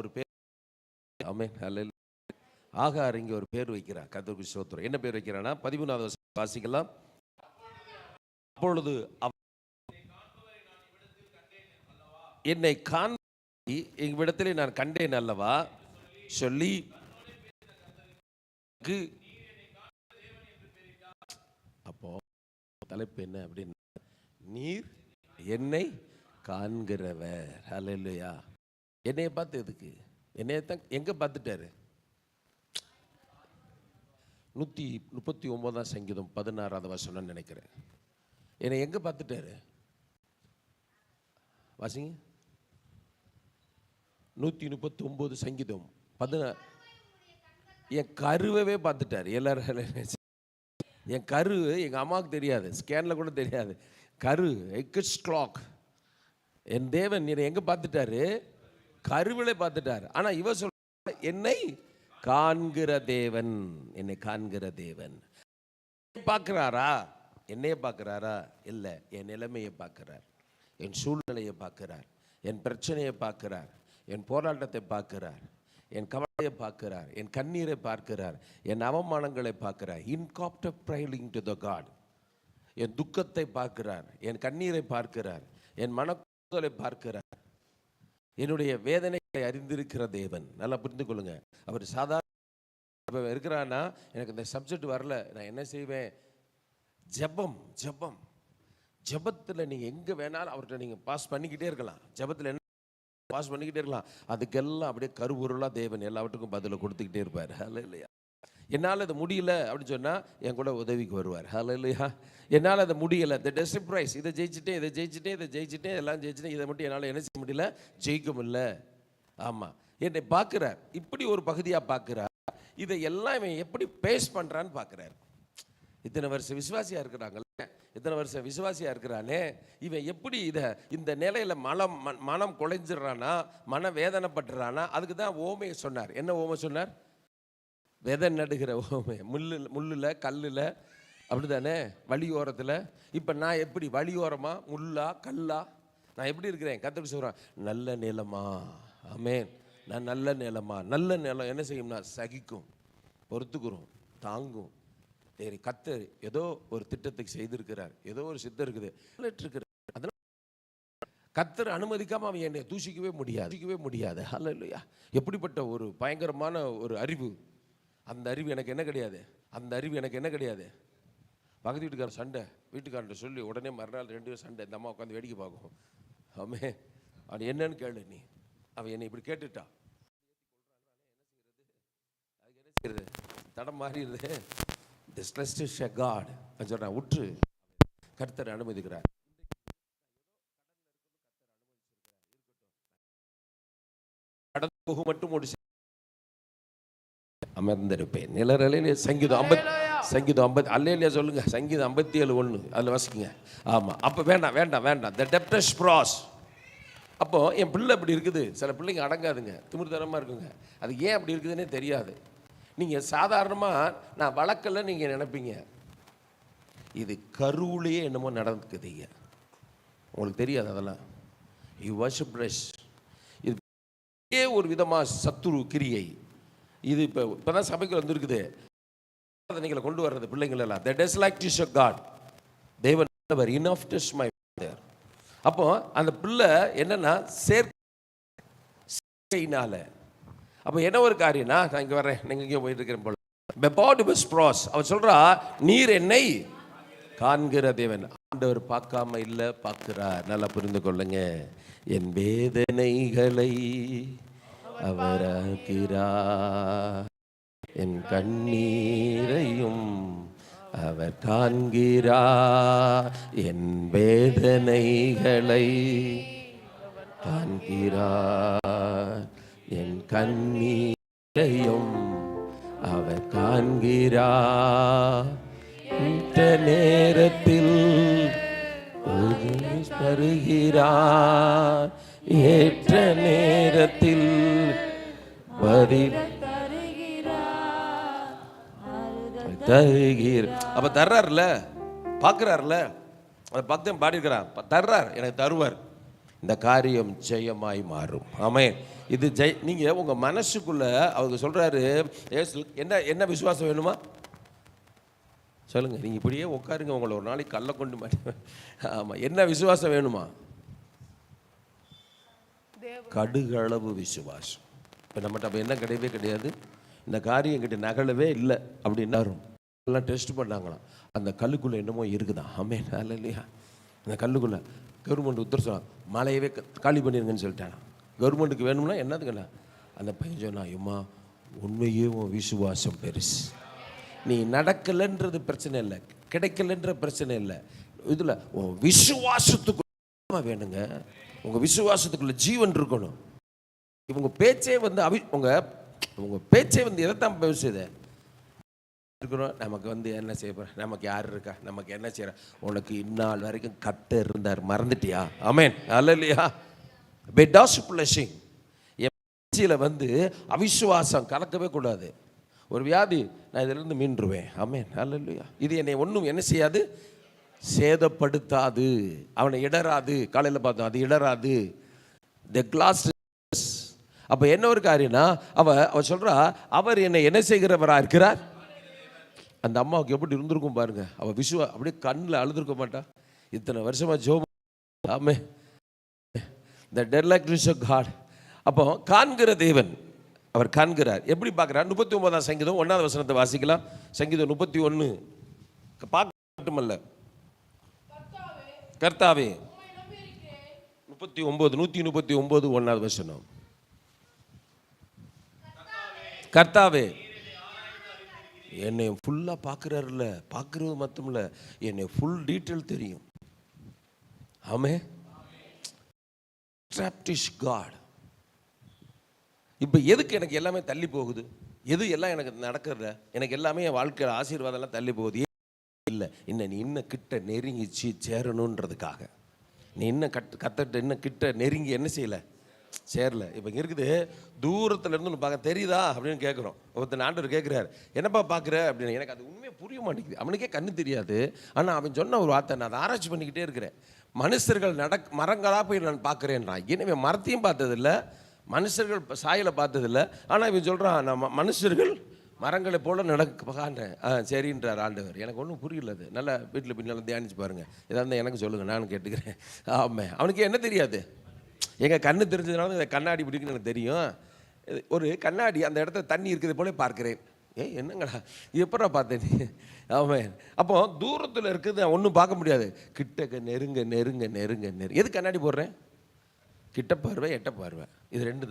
ஒரு பேர் ஆமென் ஹalleluya. ஆகார் இங்கே ஒரு பேர் வைக்கிறார் கர்த்தருக்கு ஸ்தோத்திரம். என்ன பேர் வைக்கிறானா பதிமூணாவது வருஷம் வாசிக்கலாம். அப்பொழுது என்னை காண இவ்விடத்திலே நான் கண்டேன் அல்லவா? சொல்லி அப்போ தலைப்பு என்ன அப்படின்னு நீர் என்னை காண்கிறவர். இல்லையா என்னைய பார்த்து எதுக்கு? என்னைய தான் எங்கே பார்த்துட்டாரு? நூற்றி முப்பத்தி ஒம்போதாம் சங்கீதம் பதினாறாவது வசனம்னு நினைக்கிறேன். என்னை எங்கே பார்த்துட்டாரு? வாசிங்க. நூற்றி முப்பத்தி ஒம்பது சங்கீதம் பதினா என் கருவவே பார்த்துட்டாரு. எல்லாரும் என் கரு எங்கள் அம்மாவுக்கு தெரியாது. ஸ்கேனில் கூட தெரியாது. கரு எக்கஸ் கிளாக் என் தேவன் என்னை எங்கே பார்த்துட்டாரு? கருவிலை பார்த்துட்டாரு. ஆனால் இவர் சொல்ற என்னை காண்கிற தேவன் என்னை காண்கிற தேவன். பார்க்குறாரா? என்னைய பார்க்குறாரா? இல்லை என் நிலைமையை பார்க்குறார். என் சூழ்நிலையை பார்க்குறார். என் பிரச்சனையை பார்க்குறார். என் போராட்டத்தை பார்க்குறார். என் கவலையை பார்க்கிறார். என் கண்ணீரை பார்க்கிறார். என் அவமானங்களை பார்க்கிறார். இன்காப்டர் ப்ரைலிங் டு த காட் என் துக்கத்தை பார்க்கிறார். என் கண்ணீரை பார்க்கிறார். என் மனக்குதலை பார்க்கிறார். என்னுடைய வேதனைகளை அறிந்திருக்கிற தேவன். நல்லா புரிந்து கொள்ளுங்க. அவர் சாதாரண இருக்கிறான்னா எனக்கு இந்த சப்ஜெக்ட் வரல நான் என்ன செய்வேன்? ஜெபம் ஜெபம். ஜபத்தில் நீங்கள் எங்கே வேணாலும் அவர்கிட்ட நீங்கள் பாஸ் பண்ணிக்கிட்டே இருக்கலாம். ஜபத்தில் என்ன பாஸ் பண்ணிக்கிட்டே இருக்கலாம். அதுக்கெல்லாம் அப்படியே கருவுருளாக தேவன் எல்லாவற்றுக்கும் பதிலை கொடுத்துக்கிட்டே இருப்பார். அல்ல இல்லையா என்னால் அது முடியல அப்படின்னு சொன்னால் என் கூட உதவிக்கு வருவார். ஹலோ இல்லையா என்னால் அது முடியலை. இந்த டெஸ்ட் ப்ரைஸ் இதை ஜெயிச்சிட்டேன் இதை ஜெயிச்சுட்டேன் இதை ஜெயிச்சுட்டேன் எல்லாம் ஜெயிச்சிட்டேன் இதை மட்டும் என்னால் என்ன செய்ய முடியல? ஜெயிக்க முடியல. ஆமாம் என்னை பார்க்குறார். இப்படி ஒரு பகுதியாக பார்க்குறார். இதை எல்லாம் இவன் எப்படி பேஸ் பண்ணுறான்னு பார்க்குறாரு. இத்தனை வருஷம் விசுவாசியாக இருக்கிறாங்கல்ல இத்தனை வருஷம் விசுவாசியாக இருக்கிறானே. இவன் எப்படி இதை இந்த நிலையில் மனம் ம- மனம் குலைஞ்சிடுறானா? மன வேதனைப்பட்டுறானா அதுக்கு தான் ஓமையை சொன்னார். என்ன ஓமை சொன்னார்? விதை நடுகிற ஓமை. முள்ளு முள்ளில் கல்லில் அப்படி தானே வழியோரத்தில். இப்போ நான் எப்படி வழியோரமாக முள்ளா கல்லா நான் எப்படி இருக்கிறேன்? கற்றுக்கு சொல்கிறேன் நல்ல நிலமா. ஆமேன். நான் நல்ல நிலமா. நல்ல நிலம் என்ன செய்யும்னா சகிக்கும் பொறுத்துக்கிறோம் தாங்கும். சரி கத்தர் ஏதோ ஒரு திட்டத்துக்கு செய்திருக்கிறார். ஏதோ ஒரு சித்தம் இருக்குது. இருக்கிறார் அதனால கத்தர் அனுமதிக்காமல் அவன் என்னை தூசிக்கவே முடியாது. தூசிக்கவே முடியாது. ஹalleluya. எப்படிப்பட்ட ஒரு பயங்கரமான ஒரு அறிவு அந்த அறிவு எனக்கு என்ன கிடையாது? அந்த அறிவு எனக்கு என்ன கிடையாது? பக்கத்து வீட்டுக்காரர் சண்டை வீட்டுக்காரன்ட்ட சொல்லி உடனே மறுநாள் ரெண்டு பேரும் சண்டை இந்த அம்மா உட்காந்து வேடிக்கை பார்க்கும். ஆமே அவன் என்னன்னு கேளு நீ. அவன் என்னை இப்படி கேட்டுட்டா. என்ன செய்யறது தடம் மாறிடுது திஸ் இஸ் காட் சொல்கிறேன் உற்று. கர்த்தர் அனுமதிக்கிறார். கடந்து போகும் மட்டும் ஒரு அமர்ந்திருப்பேன். நிலரலையிலே சங்கீதம் ஐம்பத் சங்கீதம் ஐம்பது அல்லையா சொல்லுங்க. சங்கீதம் ஐம்பத்தி ஏழு ஒன்று அதில் வசிக்குங்க ஆமாம் அப்போ வேண்டாம் வேண்டாம் வேண்டாம். த டெப்டஸ் ப்ராஸ் அப்போ என் பிள்ளை இப்படி இருக்குது. சில பிள்ளைங்க அடங்காதுங்க. திமிர்த்தனமாக இருக்குங்க. அது ஏன் அப்படி இருக்குதுன்னே தெரியாது. நீங்கள் சாதாரணமாக நான் வழக்கல்ல நீங்கள் நினைப்பீங்க. இது கருவுலேயே என்னமோ நடக்குதுங்க. உங்களுக்கு தெரியாது அதெல்லாம். யூ வர்ஷிப் ரஷ் இது இதே ஒரு விதமாக சத்துரு கிரியை. இது இப்போ இப்போ தான் சபைக்கு வந்துருக்குது நீங்களை கொண்டு வர்றது பிள்ளைங்கள் எல்லாம் that is like to a god தேவன் இனஃப் டஸ் மை ஃபாதர் அப்போ அந்த பிள்ளை என்னென்னா சேர்க்கையினால். அப்போ என்ன ஒரு காரியம்னா நான் இங்கே வரேன் நீங்கள் இங்கே போயிட்டு இருக்கிறேன் போல. பெபாடிபஸ் ப்ராஸ் அவர் சொல்கிறா நீர் என்னை காண்கிற தேவன். ஆண்டவர் பார்க்காம இல்லை பார்க்கிறார். நல்லா புரிந்து கொள்ளுங்க. என் வேதனைகளை அவர் என் கண்ணீரையும் அவர் காண்கிறார் என் வேதனைகளை காண்கிறார். என் கண்ணீரையும் அவர் காண்கிறார் இந்த நேரத்தில் தருகிறார். ஏற்ற நேரத்தில் பதில். தருகீர் அப்ப தர்றாருல? பார்க்குறாருல அதை பக்தன் பாடியிருக்கிறான் ப- தர்றார். எனக்கு தருவார். இந்த காரியம் ஜெயமாய் மாறும். ஆமே இது ஜெய் நீங்கள் உங்கள் மனசுக்குள்ள அவங்க சொல்கிறாரு என்ன என்ன விசுவாசம் வேணுமா? சொல்லுங்க. நீங்கள் இப்படியே உட்காருங்க. உங்களை ஒரு நாளைக்கு கல்ல கொண்டு மாட்டேன் ஆமாம் என்ன விசுவாசம் வேணுமா? கடுகளவு விசுவாசம். இப்போ நம்மகிட்ட அப்போ என்ன கிடையவே கிடையாது. இந்த காரியம் கிட்ட நகலவே இல்லை அப்படின்னு எல்லாம் டெஸ்ட் பண்ணாங்களாம். அந்த கல்லுக்குள்ளே என்னமோ இருக்குதான் ஆமே நல்ல இல்லையா அந்த கல்லுக்குள்ளே கவர்மெண்ட் உத்தர சொன்னான் மலையவே காலி பண்ணிடுங்கன்னு சொல்லிட்டானா கவர்மெண்ட்டுக்கு வேணும்னா என்னதுங்கண்ணா அந்த பையன் சொன்னா ஐயம்மா உண்மையே உன் விசுவாசம் பெருசு. நீ நடக்கலைன்றது பிரச்சனை இல்லை. கிடைக்கலன்ற பிரச்சனை இல்லை. இதில் உன் விசுவாசத்துக்கு வேணுங்க. உங்கள் விசுவாசத்துக்குள்ள ஜீவன் இருக்கணும். இவங்க பேச்சே வந்து அவி உங்க உங்க பேச்சே வந்து எதைத்தான் பேசுது இருக்கிறோம். நமக்கு வந்து என்ன செய்ய நமக்கு யார் இருக்கா? நமக்கு என்ன செய்யற? உனக்கு இந்நாள் வரைக்கும் கட்ட இருந்தார். மறந்துட்டியா? அமேன் அல்ல இல்லையா பெட்டாஸ் பிளஷிங் என் வந்து அவிசுவாசம் கலக்கவே கூடாது. ஒரு வியாதி நான் இதிலிருந்து மீண்டுருவேன். அமேன் அல்ல இல்லையா இது என்னை ஒன்றும் என்ன செய்யாது? சேதப்படுத்தாது. அவனை இடராது காலையில் பார்த்தோம் அது இடராது த கிளாஸ் அப்போ என்ன ஒரு காரியம்னா அவ அவ சொல்கிறா அவர் என்னை என்ன செய்கிறவராக இருக்கிறார்? அந்த அம்மாவுக்கு எப்படி இருந்திருக்கும் பாருங்க. அவள் விசுவா அப்படியே கண்ணில் அழுதுருக்க மாட்டா. இத்தனை வருஷமாக ஜோமே த டெர்லாக்ரிஸ் காட் அப்போ காண்கிற தேவன் அவர் காண்கிறார். எப்படி பார்க்குறார்? முப்பத்தி ஒன்பதாம் சங்கீதம் ஒன்றாவது வசனத்தை வாசிக்கலாம். சங்கீதம் முப்பத்தி ஒன்று பார்க்க மட்டுமல்ல. கர்த்தாவே முப்பத்தி ஒன்பது நூற்றி முப்பத்தி ஒன்பது ஒன்றாவது வசனம். கர்த்தாவே என்னை ஃபுல்லாக பார்க்குறாருல பார்க்குறது மட்டும் இல்லை என்னை ஃபுல் டீட்டெயில் தெரியும். ஆமே ட்ராப்டிஷ் காட் இப்போ எதுக்கு எனக்கு எல்லாமே தள்ளி போகுது? எது எல்லாம் எனக்கு நடக்கிறத? எனக்கு எல்லாமே என் வாழ்க்கையில் ஆசீர்வாதம்லாம் தள்ளி போகுது. இல்லை இன்னும் நீ இன்னும் கிட்ட நெருங்கிச்சு சேரணுன்றதுக்காக. நீ இன்னும் கட் கத்தட்ட இன்னும் கிட்ட நெருங்கி என்ன செய்யலை? சேரல. இப்போ இங்கே இருக்குது தூரத்தில் இருந்து ஒன்று பார்க்க தெரியுதா அப்படின்னு கேட்குறோம் ஒருத்தன் ஆண்டவர் கேட்குறாரு என்னப்பா பார்க்குற? அப்படின்னு. எனக்கு அது உண்மையாக புரிய மாட்டேங்குது. அவனுக்கே கண்ணு தெரியாது. ஆனால் அவன் சொன்ன ஒரு வார்த்தை நான் அதை ஆராய்ச்சி பண்ணிக்கிட்டே இருக்கிறேன். மனுஷர்கள் நடக் மரங்களாக போய் நான் பார்க்குறேன்றான். எனவே மரத்தையும் பார்த்ததில்ல. மனுஷர்கள் சாயலை பார்த்ததில்ல. ஆனால் இவன் சொல்கிறான் நான் மனுஷர்கள் மரங்களை போல நடக்கான்றேன் ஆ சரின்றார் ஆண்டவர். எனக்கு ஒன்றும் புரியல அது. நல்லா வீட்டில் பின்னால் தியானிச்சு பாருங்கள் இதாக இருந்தால் எனக்கு சொல்லுங்கள் நானும் கேட்டுக்கிறேன். ஆமாம் அவனுக்கு என்ன தெரியாது? எங்கள் கண்ணு தெரிஞ்சதுனால இந்த கண்ணாடி பிடிக்குன்னு எனக்கு தெரியும். இது ஒரு கண்ணாடி அந்த இடத்துல தண்ணி இருக்கிறது போல பார்க்குறேன். ஏ என்னங்கடா? எப்படா பார்த்தேன் நீ? ஆமாம் அப்போ தூரத்தில் இருக்குது ஒன்றும் பார்க்க முடியாது. கிட்டக்க நெருங்க நெருங்க நெருங்க நெருங்க. எது கண்ணாடி போடுறேன்? கிட்ட பார்வை எட்ட பார்வை. இது ரெண்டு